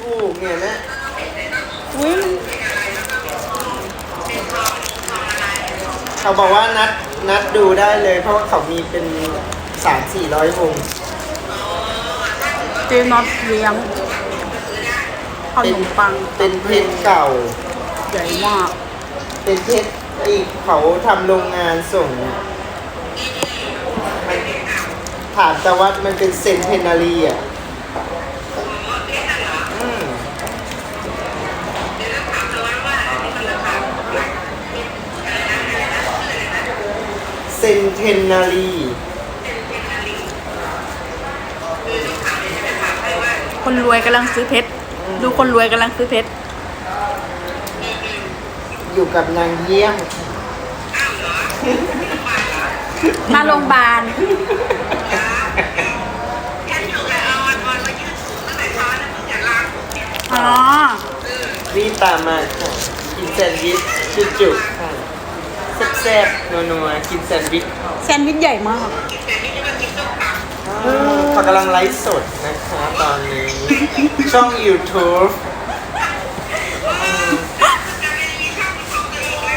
ถูกเนี่ยนะอุ้ยเขาบอกว่านัดนัดดูได้เลย เพราะว่าเขามีเป็นสามสี่ร้อยวงเจน็อตเลี้ยงขนมปังเป็นเพชรเก่า ใหญ่มาก เป็นเพชรอีกเขาทำโรงงานส่งเนี่ยมันถามแต่ว่ามันเป็นเซนเทนารีอะ เซนเทนารีคนรวยกำลังซื้อเพชร ดูคนรวยกำลังซื้อเพชร อยู่กับนางเยี่ยมมาโรงพยาบาลอ๋อ รีบตามมาค่ะกินแซนด์วิชจุกๆค่ะ แซ่บๆนัวๆกินแซนด์วิชแซนด์วิชใหญ่มาก เขากำลังไลฟ์สดนะคะตอนนี้ ช่อง YouTube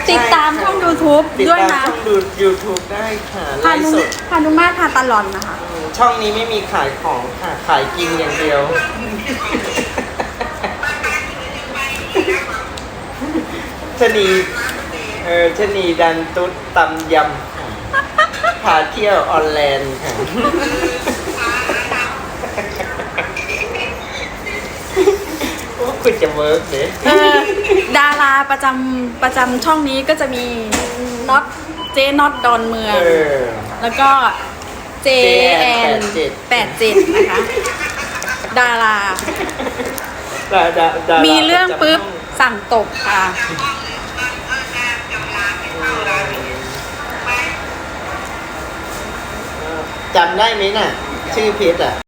ติดตามช่อง YouTube ติดด้วยตามนะช่องดู YouTube ได้ค่ะไลพาฟ์นุสด พานุมาทาตลอนนะคะอืมช่องนี้ไม่มีขายของค่ะ ขายกินอย่างเดียว ชะนี เออชะนีดันตุ๊ดตำยำค่ะพาเที่ยวออนแลนด์ค่ะโอ้คุณจะเวิร์กเด้เออดาราประจำประจำช่องนี้ก็จะมีน็อตเจน็อตดอนเมือง เออ แล้วก็เจแอนแปดเจ็ดนะคะ ดารา ดาดาดามีเรื่องปุ๊บสั่งตกค่ะ จำได้ไหมน่ะ ชื่อเพชรอะ